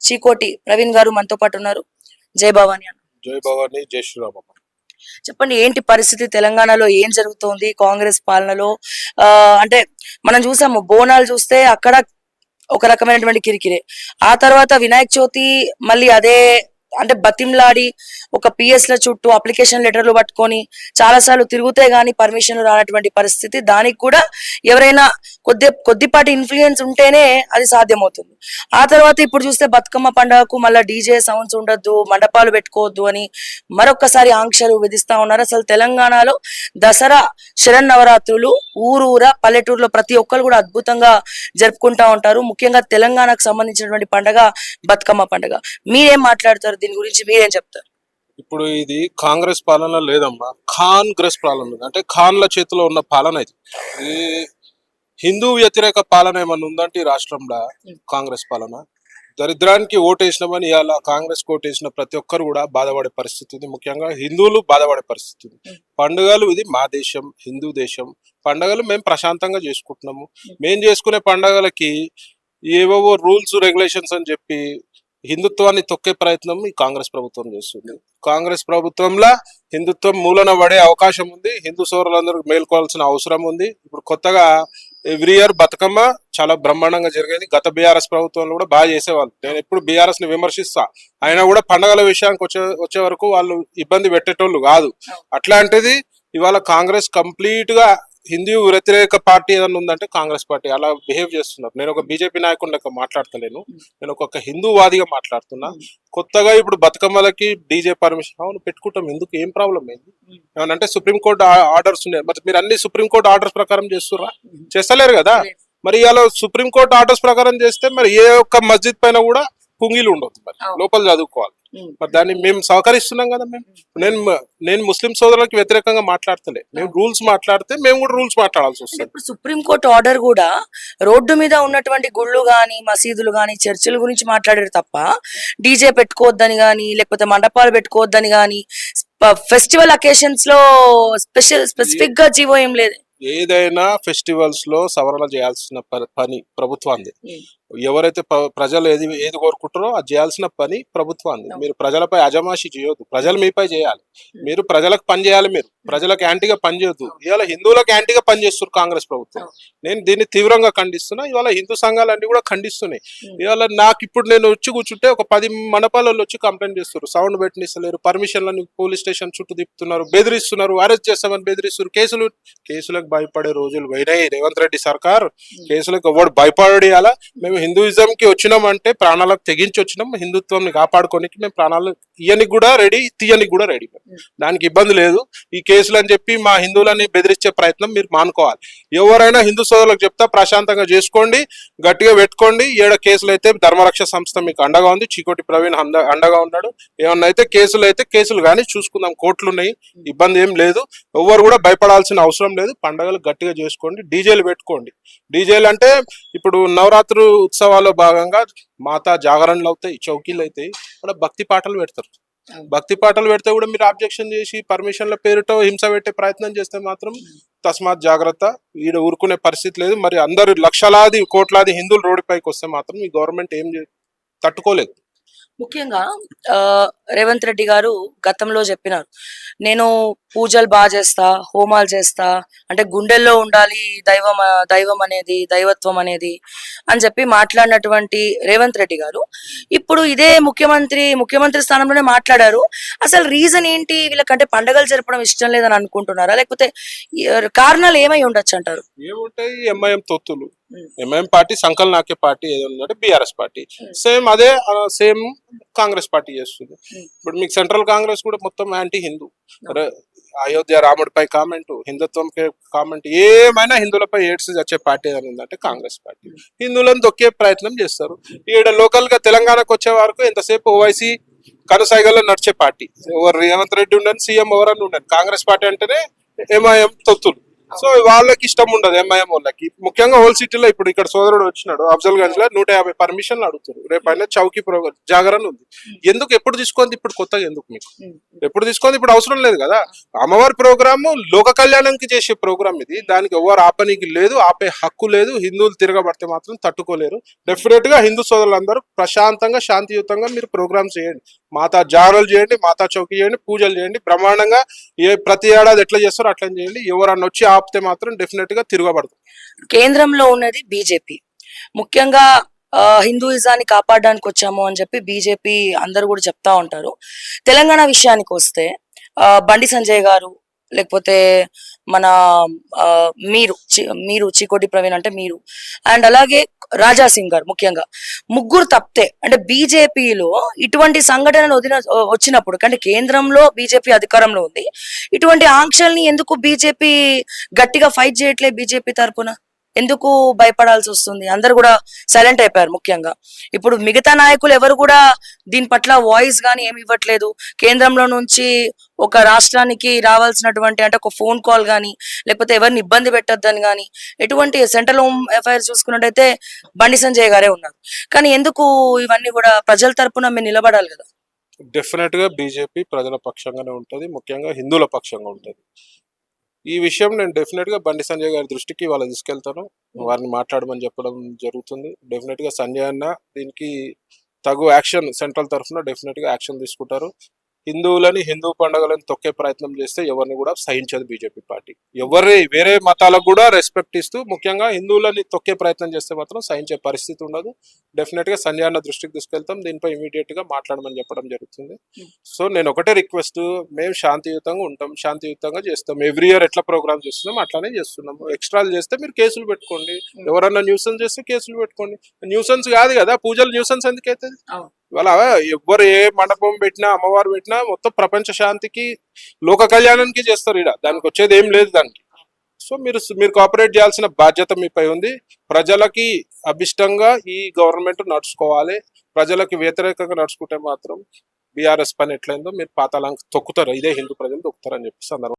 చీకోటి ప్రవీణ్ గారు మనతో పాటు ఉన్నారు. జై భవాని అన్న. జై భవాని జై శ్రీరామ చెప్పండి ఏంటి పరిస్థితి? తెలంగాణలో ఏం జరుగుతోంది? కాంగ్రెస్ పాలనలో ఆ అంటే మనం చూసాము బోనాలు చూస్తే అక్కడ ఒక రకమైనటువంటి కిరికిరే. ఆ తర్వాత వినాయక చవితి మళ్ళీ అదే అంటే బతిమ్లాడి ఒక పిఎస్ ల చుట్టూ అప్లికేషన్ లెటర్లు పట్టుకొని చాలా సార్లు తిరుగుతే గానీ పర్మిషన్ రానటువంటి పరిస్థితి. దానికి కూడా ఎవరైనా కొద్ది కొద్దిపాటి ఇన్ఫ్లుయెన్స్ ఉంటేనే అది సాధ్యమవుతుంది. ఆ తర్వాత ఇప్పుడు చూస్తే బతుకమ్మ పండుగకు మళ్ళీ డీజే సౌండ్స్ ఉండొద్దు మండపాలు పెట్టుకోవద్దు అని మరొకసారి ఆంక్షలు విధిస్తా ఉన్నారు. అసలు తెలంగాణలో దసరా శరన్నవరాత్రులు ఊరూర పల్లెటూరులో ప్రతి ఒక్కరు కూడా అద్భుతంగా జరుపుకుంటా ఉంటారు. ముఖ్యంగా తెలంగాణకు సంబంధించినటువంటి పండుగ బతుకమ్మ పండుగ. మీరేం మాట్లాడతారు దీని గురించి మీరేం చెప్తారు? ఇప్పుడు ఇది కాంగ్రెస్ పాలన లేదమ్మా. కాంగ్రెస్ పాలన ఉంది. అంటే ఖాన్ల చేతిలో ఉన్న పాలన ఇది. ఇది హిందూ వ్యతిరేక పాలన ఏమన్నా ఉందంటే ఈ రాష్ట్రంలో కాంగ్రెస్ పాలన? దరిద్రానికి ఓటేసినామని ఇవాళ కాంగ్రెస్ ఓటేసిన ప్రతి ఒక్కరు కూడా బాధపడే పరిస్థితి ఉంది. ముఖ్యంగా హిందువులు బాధపడే పరిస్థితి ఉంది. పండుగలు ఇది మా దేశం హిందూ దేశం. పండుగలు మేము ప్రశాంతంగా చేసుకుంటున్నాము. మేము చేసుకునే పండుగలకి ఏవేవో రూల్స్ రెగ్యులేషన్స్ అని చెప్పి హిందుత్వాన్ని తొక్కే ప్రయత్నం ఈ కాంగ్రెస్ ప్రభుత్వం చేస్తుంది. కాంగ్రెస్ ప్రభుత్వంలో హిందుత్వం మూలన పడే అవకాశం ఉంది. హిందూ సోదరులందరూ మేల్కోవాల్సిన అవసరం ఉంది. ఇప్పుడు కొత్తగా ఎవ్రీ ఇయర్ బతుకమ్మ చాలా బ్రహ్మాండంగా జరిగేది. గత బీఆర్ఎస్ ప్రభుత్వంలో కూడా బాగా చేసేవాళ్ళు. నేను ఎప్పుడు బీఆర్ఎస్ని విమర్శిస్తా. అయినా కూడా పండగల విషయానికి వచ్చే వచ్చే వరకు వాళ్ళు ఇబ్బంది పెట్టేటోళ్ళు కాదు. అట్లాంటిది ఇవాళ కాంగ్రెస్ కంప్లీట్గా హిందూ వ్యతిరేక పార్టీ ఏదైనా ఉందంటే కాంగ్రెస్ పార్టీ అలా బిహేవ్ చేస్తున్నారు. నేను ఒక బీజేపీ నాయకుడు లెక్క మాట్లాడతలేను. నేను ఒక హిందూవాదిగా మాట్లాడుతున్నా. కొత్తగా ఇప్పుడు బతుకమ్మలకి డీజే పర్మిషన్ అవును పెట్టుకుంటాం. ఎందుకు? ఏం ప్రాబ్లం ఏంది? ఏమనంటే సుప్రీంకోర్టు ఆర్డర్స్ ఉన్నాయి. మరి మీరు అన్ని సుప్రీంకోర్టు ఆర్డర్స్ ప్రకారం చేస్తుర్రా? చేస్తలేరు కదా? మరి ఇవాళ సుప్రీంకోర్టు ఆర్డర్స్ ప్రకారం చేస్తే మరి ఏ ఒక్క మస్జిద్ పైన కూడా కుంగీలు ఉండొద్దు మరి. లోపల చదువుకోవాలి. మరి దాన్ని మేము సహకరిస్తున్నాం కదా మేము. నేను నేను ముస్లిం సోదరులకు వ్యతిరేకంగా మాట్లాడతలే. మేము రూల్స్ మాట్లాడితే మేము కూడా రూల్స్ మాట్లాడాల్సి వస్తుంది. ఇప్పుడు సుప్రీంకోర్టు ఆర్డర్ కూడా రోడ్డు మీద ఉన్నటువంటి గుళ్ళు గాని మసీదులు గాని చర్చిల గురించి మాట్లాడారు తప్ప డీజే పెట్టుకోవద్దని గాని లేకపోతే మండపాలు పెట్టుకోవద్దని గాని ఫెస్టివల్ అకేషన్స్లో స్పెషల్ స్పెసిఫిక్గా జీవో ఏం లేదు. ఏదైనా ఫెస్టివల్స్లో సవరణ చేయాల్సిన పని ప్రభుత్వాన్ని. ఎవరైతే ప్ర- ప్రజలు ఏది ఏది కోరుకుంటారో అది చేయాల్సిన పని ప్రభుత్వాన్ని. మీరు ప్రజలపై అజమాషి చేయొద్దు. ప్రజలు మీపై చేయాలి. మీరు ప్రజలకు పని చేయాలి మీరు. ప్రజలకు యాంటీగా పని చేయొద్దు. ఇవాళ హిందువులకు యాంటీగా పని చేస్తారు కాంగ్రెస్ ప్రభుత్వం. నేను దీన్ని తీవ్రంగా ఖండిస్తున్నా. ఇవాళ హిందూ సంఘాలన్నీ కూడా ఖండిస్తున్నాయి. ఇవాళ నాకు ఇప్పుడు నేను వచ్చి కూర్చుంటే ఒక పది మండపాలలో వచ్చి కంప్లైంట్ చేస్తారు సౌండ్ పెట్టనిస్తలేరు. పర్మిషన్లను పోలీస్ స్టేషన్ చుట్టూ తిప్పుతున్నారు. బెదిరిస్తున్నారు. అరెస్ట్ చేస్తామని బెదిరిస్తున్నారు. కేసులు కేసులకు భయపడే రోజులు పోయినాయి. రేవంత్ రెడ్డి సర్కార్ కేసులకు ఎవడు భయపడి అలా మేము హిందూయిజం కి వచ్చినామంటే ప్రాణాలకు తెగించి వచ్చినాం. హిందుత్వంని కాపాడుకోనికి మేము ప్రాణాలు ఇయ్యనికి కూడా రెడీ తీయనికి కూడా రెడీ. దానికి ఇబ్బంది లేదు. ఈ కేసులు అని చెప్పి మా హిందువులని బెదిరించే ప్రయత్నం మీరు మానుకోవాలి. ఎవరైనా హిందూ సోదరులకు చెప్తా ప్రశాంతంగా చేసుకోండి గట్టిగా పెట్టుకోండి. ఏడ కేసులు అయితే ధర్మరక్ష సంస్థ మీకు అండగా ఉంది. చీకోటి ప్రవీణ్ అండగా ఉన్నాడు. ఏమన్నా అయితే కేసులు అయితే కేసులు కానీ చూసుకుందాం. కోర్టులు ఉన్నాయి. ఇబ్బంది ఏం లేదు. ఎవరు కూడా భయపడాల్సిన అవసరం లేదు. పండగలు గట్టిగా చేసుకోండి. డీజేలు పెట్టుకోండి. డీజేలు అంటే ఇప్పుడు నవరాత్రి ఉత్సవాల్లో భాగంగా మాతా జాగరణలు అవుతాయి చౌకీలు అవుతాయి. అక్కడ భక్తి పాటలు పెడతారు. భక్తి పాటలు పెడితే కూడా మీరు ఆబ్జెక్షన్ చేసి పర్మిషన్ల పేరుతో హింస పెట్టే ప్రయత్నం చేస్తే మాత్రం తస్మాత్ జాగ్రత్త. ఈడ ఊరుకునే పరిస్థితి లేదు. మరి అందరు లక్షలాది కోట్లాది హిందువులు రోడ్డుపైకి వస్తే మాత్రం ఈ గవర్నమెంట్ ఏం చే- తట్టుకోలేదు. ముఖ్యంగా ఆ, రేవంత్ రెడ్డి గారు గతంలో చెప్పినారు. నేను పూజలు బాగా చేస్తా హోమాలు చేస్తా అంటే గుండెల్లో ఉండాలి దైవం దైవం అనేది దైవత్వం అనేది అని చెప్పి మాట్లాడినటువంటి రేవంత్ రెడ్డి గారు. ఇప్పుడు ఇదే ముఖ్యమంత్రి ముఖ్యమంత్రి స్థానంలోనే మాట్లాడారు. అసలు రీజన్ ఏంటి? వీళ్ళకంటే పండగలు జరపడం ఇష్టం లేదని అనుకుంటున్నారా? లేకపోతే కారణాలు ఏమై ఉండొచ్చు అంటారు? ఏముంటాయి? ఎంఐఎం తొత్తులు. ఎంఐఎం పార్టీ సంకల్ నాకే పార్టీ ఏదో ఉందంటే బీఆర్ఎస్ పార్టీ. సేమ్ అదే సేమ్ కాంగ్రెస్ పార్టీ చేస్తుంది. ఇప్పుడు మీకు సెంట్రల్ కాంగ్రెస్ కూడా మొత్తం యాంటీ హిందూ అయోధ్య రాముడిపై కామెంట్ హిందుత్వం కామెంట్ ఏమైనా హిందువులపై ఏడ్స్ వచ్చే పార్టీ ఏదైనా ఉందంటే కాంగ్రెస్ పార్టీ. హిందువులను దొక్కే ప్రయత్నం చేస్తారు. ఈడ లోకల్గా తెలంగాణకు వచ్చే వరకు ఎంతసేపు ఓవైసీ కనసాగలో నడిచే పార్టీ. ఎవరు రేవంత్ రెడ్డి ఉండని సీఎం ఎవరన్నా ఉండని. కాంగ్రెస్ పార్టీ అంటేనే ఎంఐఎం తొత్తులు. సో వాళ్ళకి ఇష్టం ఉండదు ఎంఐఎం వాళ్ళకి ముఖ్యంగా హోల్ సిటీలో ఇప్పుడు ఇక్కడ సోదరుడు వచ్చినాడు అఫ్జల్ గంజ్లో నూట యాభై పర్మిషన్లు అడుగుతారు. రేపు ఆయన చౌకీ ప్రోగ్రామ్ జాగరణ ఉంది. ఎందుకు ఎప్పుడు తీసుకుంది? ఇప్పుడు కొత్తగా ఎందుకు మీకు? ఎప్పుడు తీసుకుంది? ఇప్పుడు అవసరం లేదు కదా. అమ్మవారి ప్రోగ్రామ్ లోక కళ్యాణంకి చేసే ప్రోగ్రామ్ ఇది. దానికి ఎవరు ఆపనీకి లేదు ఆపే హక్కు లేదు. హిందువులు తిరగబడితే మాత్రం తట్టుకోలేరు. డెఫినెట్గా హిందూ సోదరులందరూ ప్రశాంతంగా శాంతియుతంగా మీరు ప్రోగ్రామ్ చేయండి. మాతా జాగరలు చేయండి మాతా చౌకీ చేయండి పూజలు చేయండి. బ్రహ్మాండంగా ఏ ప్రతి ఏడాది ఎట్లా చేస్తారో అట్లా చేయండి. ఎవరన్నా వచ్చి ఆపితే మాత్రం డెఫినెట్గా తిరగబడతారు కేంద్రంలో ఉన్నది బీజేపీ. ముఖ్యంగా ఆ, హిందూయిజాన్ని కాపాడడానికి వచ్చాము అని చెప్పి బీజేపీ అందరూ కూడా చెప్తా ఉంటారు. తెలంగాణ విషయానికి వస్తే బండి సంజయ్ గారు లేకపోతే మన ఆ, మీరు చి- మీరు చికోటి ప్రవీణ్ అంటే మీరు. అండ్ అలాగే రాజా సింగ్ గారు ముఖ్యంగా. ముగ్గురు తప్పితే అంటే బీజేపీలో ఇటువంటి సంఘటనలు వదిన వచ్చినప్పుడు అంటే కేంద్రంలో బీజేపీ అధికారంలో ఉంది ఇటువంటి ఆంక్షల్ని ఎందుకు బీజేపీ గట్టిగా ఫైట్ చేయట్లే బీజేపీ తరపున? ఎందుకు భయపడాల్సి వస్తుంది? అందరు కూడా సైలెంట్ అయిపోయారు ముఖ్యంగా. ఇప్పుడు మిగతా నాయకులు ఎవరు కూడా దీని పట్ల వాయిస్ గానీ ఏమి ఇవ్వట్లేదు. కేంద్రంలో నుంచి ఒక రాష్ట్రానికి రావాల్సినటువంటి అంటే ఒక ఫోన్ కాల్ గానీ లేకపోతే ఎవరిని ఇబ్బంది పెట్టొద్దని గానీ ఎటువంటి సెంట్రల్ హోమ్ అఫైర్స్ చూసుకున్నట్టయితే బండి సంజయ్ గారే ఉన్నారు. కానీ ఎందుకు ఇవన్నీ కూడా ప్రజల తరపున మేము నిలబడాలి కదా? డెఫినెట్గా బీజేపీ ప్రజల పక్షంగానే ఉంటది. ముఖ్యంగా హిందువుల పక్షంగా ఉంటది. ఈ విషయం నేను డెఫినెట్గా బండి సంజయ్ గారి దృష్టికి వాళ్ళ తీసుకెళ్తాను. వారిని మాట్లాడమని చెప్పడం జరుగుతుంది. డెఫినెట్గా సంజయ్ అన్న దీనికి తగు యాక్షన్ సెంట్రల్ తరఫున డెఫినెట్గా యాక్షన్ తీసుకుంటారు. హిందువులని హిందూ పండుగలను తొక్కే ప్రయత్నం చేస్తే ఎవరిని కూడా సహించదు బీజేపీ పార్టీ. ఎవరి వేరే మతాలకు కూడా రెస్పెక్ట్ ఇస్తూ ముఖ్యంగా హిందువులని తొక్కే ప్రయత్నం చేస్తే మాత్రం సహించే పరిస్థితి ఉండదు. డెఫినెట్గా సంజయ్ దృష్టికి తీసుకెళ్తాం. దీనిపై ఇమీడియట్గా మాట్లాడమని చెప్పడం జరుగుతుంది. సో నేను ఒకటే రిక్వెస్ట్ మేము శాంతియుతంగా ఉంటాం. శాంతియుతంగా చేస్తాం. ఎవ్రీ ఇయర్ ఎట్లా ప్రోగ్రామ్ చేస్తున్నాం అట్లానే చేస్తున్నాం. ఎక్స్ట్రాలు చేస్తే మీరు కేసులు పెట్టుకోండి. ఎవరన్నా న్యూసెన్స్ చేస్తే కేసులు పెట్టుకోండి. న్యూసెన్స్ కాదు కదా. పూజలు న్యూసెన్స్ ఎందుకైతుంది? ఇవాళ ఎవ్వరు ఏ మండపం పెట్టినా అమ్మవారు పెట్టినా మొత్తం ప్రపంచ శాంతికి లోక కళ్యాణానికి చేస్తారు ఇక్కడ దానికి వచ్చేది ఏం లేదు దానికి. సో మీరు మీరు కోఆపరేట్ చేయాల్సిన బాధ్యత మీపై ఉంది. ప్రజలకి అభిష్టంగా ఈ గవర్నమెంట్ నడుచుకోవాలి. ప్రజలకి వ్యతిరేకంగా నడుచుకుంటే మాత్రం బీఆర్ఎస్ పని ఎట్లయిందో మీరు పాతాళానికి తొక్కుతారు. ఇదే హిందూ ప్రజలు తొక్కుతారని చెప్పి సందర్భం.